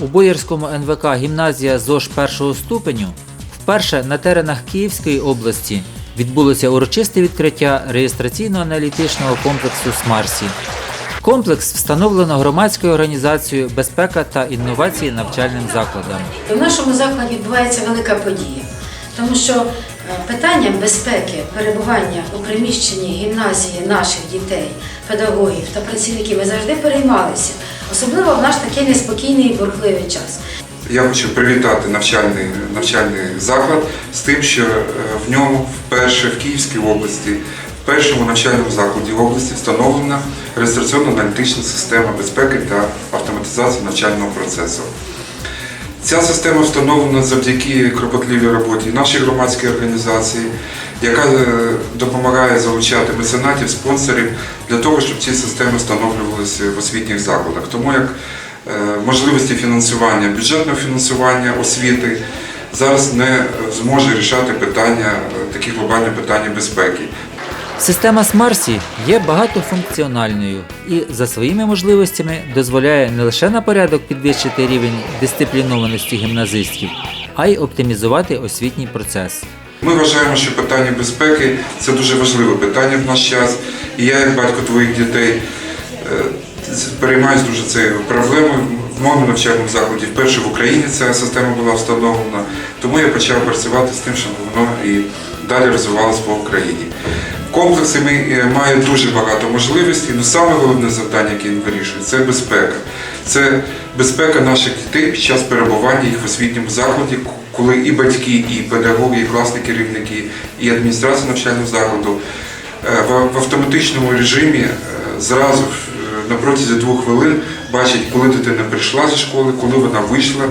у Боярському НВК гімназія ЗОЖ першого ступеню вперше на теренах Київської області відбулося урочисте відкриття реєстраційно-аналітичного комплексу СМАРСі. Комплекс встановлено громадською організацією Безпека та інновації навчальним закладам. В нашому закладі відбувається велика подія, тому що питанням безпеки перебування у приміщенні гімназії наших дітей, педагогів та працівників ми завжди переймалися, особливо в наш такий неспокійний і бурхливий час. Я хочу привітати навчальний, навчальний заклад з тим, що е, в ньому вперше в Київській області, в першому навчальному закладі області встановлена реєстраційно-аналітична система безпеки та автоматизації навчального процесу. Ця система встановлена завдяки кропотливій роботі нашої громадської організації, яка е, допомагає залучати меценатів, спонсорів для того, щоб ці системи встановлювалися в освітніх закладах. Тому як е, можливості фінансування, бюджетного фінансування освіти зараз не зможе рішати питання, е, такі глобальні питання безпеки. Система Смарсі є багатофункціональною і за своїми можливостями дозволяє не лише на порядок підвищити рівень дисциплінованості гімназистів, а й оптимізувати освітній процес. Ми вважаємо, що питання безпеки це дуже важливе питання в наш час. І я, як батько твоїх дітей, е, переймаюся дуже цією проблемою. В моєму навчальному закладі вперше в Україні ця система була встановлена, тому я почав працювати з тим, щоб воно і далі розвивалося по Україні. Комплекси ми е, має дуже багато можливостей, але саме головне завдання, яке він вирішує, це безпека. Це безпека наших дітей під час перебування їх в освітньому закладі, коли і батьки, і педагоги, і класні керівники, і адміністрація навчального закладу е, в автоматичному режимі е, зразу на протязі двох хвилин бачать, коли дитина прийшла зі школи, коли вона вийшла,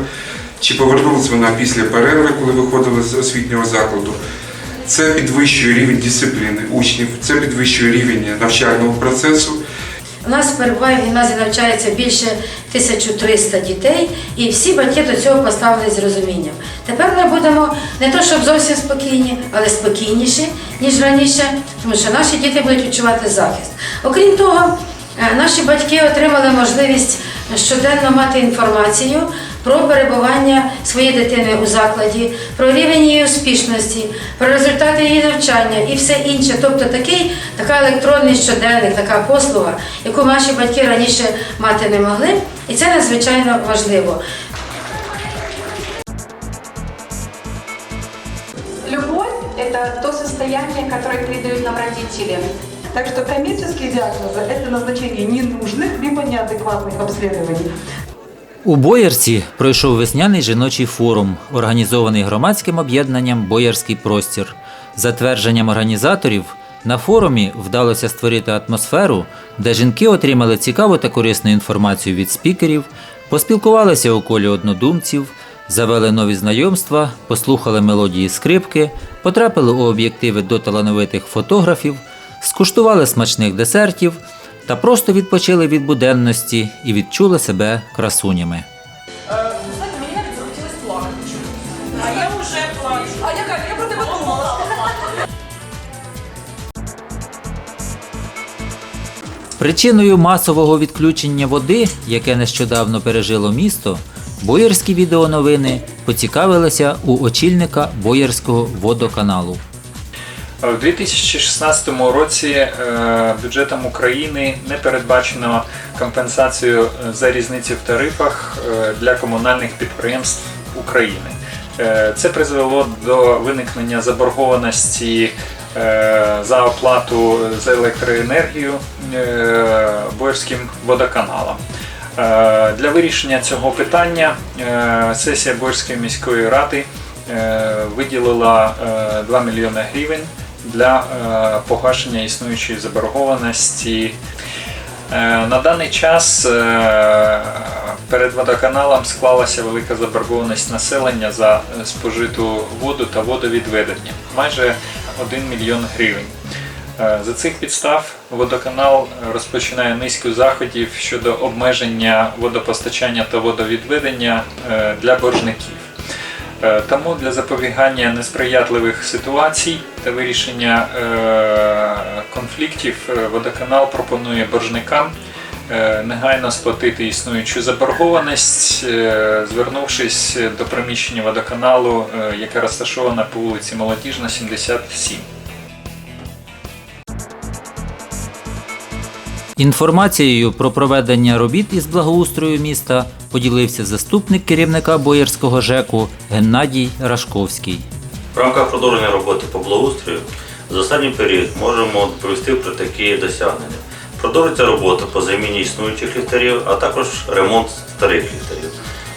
чи повернулася вона після перерви, коли виходила з освітнього закладу. Це підвищує рівень дисципліни учнів, це підвищує рівень навчального процесу. У нас перебуває в гімназії навчається більше 1300 дітей, і всі батьки до цього поставились з розумінням. Тепер ми будемо не то щоб зовсім спокійні, але спокійніші, ніж раніше, тому що наші діти будуть відчувати захист. Окрім того, е, наші батьки отримали можливість щоденно мати інформацію про перебування своєї дитини у закладі, про рівень її успішності, про результати її навчання і все інше. Тобто такий, така електронний щоденник, така послуга, яку наші батьки раніше мати не могли, і це надзвичайно важливо. Любовь – это то состояние, которое передают нам родители. Так что коммерческие диагнозы – это назначение ненужных либо неадекватных обследований. У Боярці пройшов весняний жіночий форум, організований громадським об'єднанням Боярський простір. За твердженням організаторів, на форумі вдалося створити атмосферу, де жінки отримали цікаву та корисну інформацію від спікерів, поспілкувалися у колі однодумців, завели нові знайомства, послухали мелодії скрипки, потрапили у об'єктиви до талановитих фотографів, скуштували смачних десертів та просто відпочили від буденності і відчули себе красунями. Захотелось. А я уже плачу. А я про тебя думала. Причиною масового відключення води, яке нещодавно пережило місто, боярські відеоновини поцікавилися у очільника Боярського водоканалу. У 2016 році е, бюджетом України не передбачено компенсацію е, за різниці в тарифах е, для комунальних підприємств України. Е, Це призвело до виникнення заборгованості е, за оплату за електроенергію е, Боярським водоканалом. Е, Для вирішення цього питання е, сесія Боярської міської ради е, виділила е, 2 мільйони гривень для е, погашення існуючої заборгованості. Е, На даний час е, перед водоканалом склалася велика заборгованість населення за спожиту воду та водовідведення майже 1 мільйон гривень. За цих підстав водоканал розпочинає низку заходів щодо обмеження водопостачання та водовідведення для боржників. Е, Тому для запобігання несприятливих ситуацій та вирішення е, конфліктів е, водоканал пропонує боржникам негайно сплатити існуючу заборгованість, звернувшись до приміщення водоканалу, яке розташоване по вулиці Молодіжна, 77. Інформацією про проведення робіт із благоустрою міста поділився заступник керівника Боярського ЖЕКу Геннадій Рашковський. В рамках продовження роботи по благоустрою за останній період можемо провести про такі досягнення. Продовжується робота по заміні існуючих ліхтарів, а також ремонт старих ліхтарів.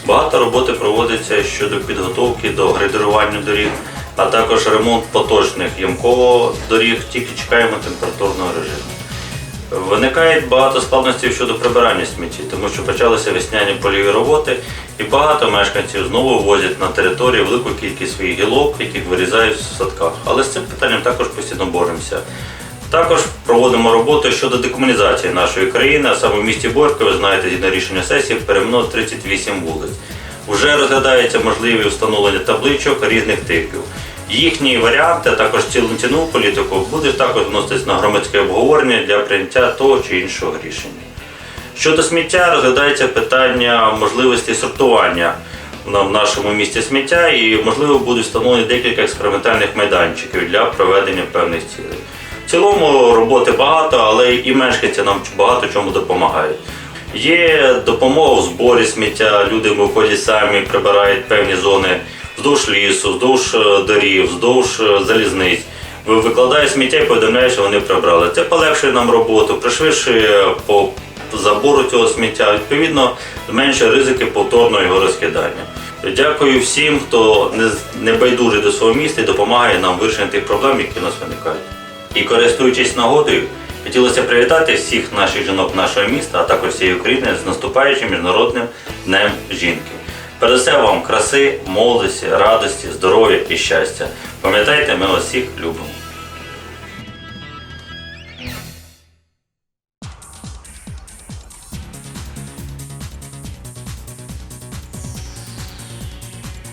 Багато роботи проводиться щодо підготовки до грейдерування доріг, а також ремонт поточних ямково доріг, тільки чекаємо температурного режиму. Виникає багато складностей щодо прибирання смітті, тому що почалися весняні польові роботи, і багато мешканців знову возять на територію велику кількість своїх гілок, яких вирізають в садках. Але з цим питанням також постійно боремося. Також проводимо роботу щодо декомунізації нашої країни, а саме в місті Борька, ви знаєте, згідно рішення сесії, перейменовано 38 вулиць. Вже розглядається можливі встановлення табличок різних типів. Їхні варіанти, також цінову політику, буде також вноситись на громадське обговорення для прийняття того чи іншого рішення. Щодо сміття, розглядається питання можливості сортування в нашому місті сміття і, можливо, будуть встановлені декілька експериментальних майданчиків для проведення певних цілей. В цілому роботи багато, але і мешканці нам багато чому допомагають. Є допомога в зборі сміття, люди виходять самі, прибирають певні зони вздовж лісу, вздовж е, доріг, вздовж е, залізниць. Ви- Викладають сміття і повідомляють, що вони прибрали. Це полегшує нам роботу, пришвидшує по забору цього сміття, відповідно, зменшує ризики повторного його розкидання. Дякую всім, хто не, байдужий до свого міста і допомагає нам вирішити тих проблем, які у нас виникають. І користуючись нагодою, хотілося привітати всіх наших жінок нашого міста, а також всієї України з наступаючим міжнародним днем жінки. Перед вам краси, молодості, радості, здоров'я і щастя. Пам'ятайте, ми вас всіх любимо.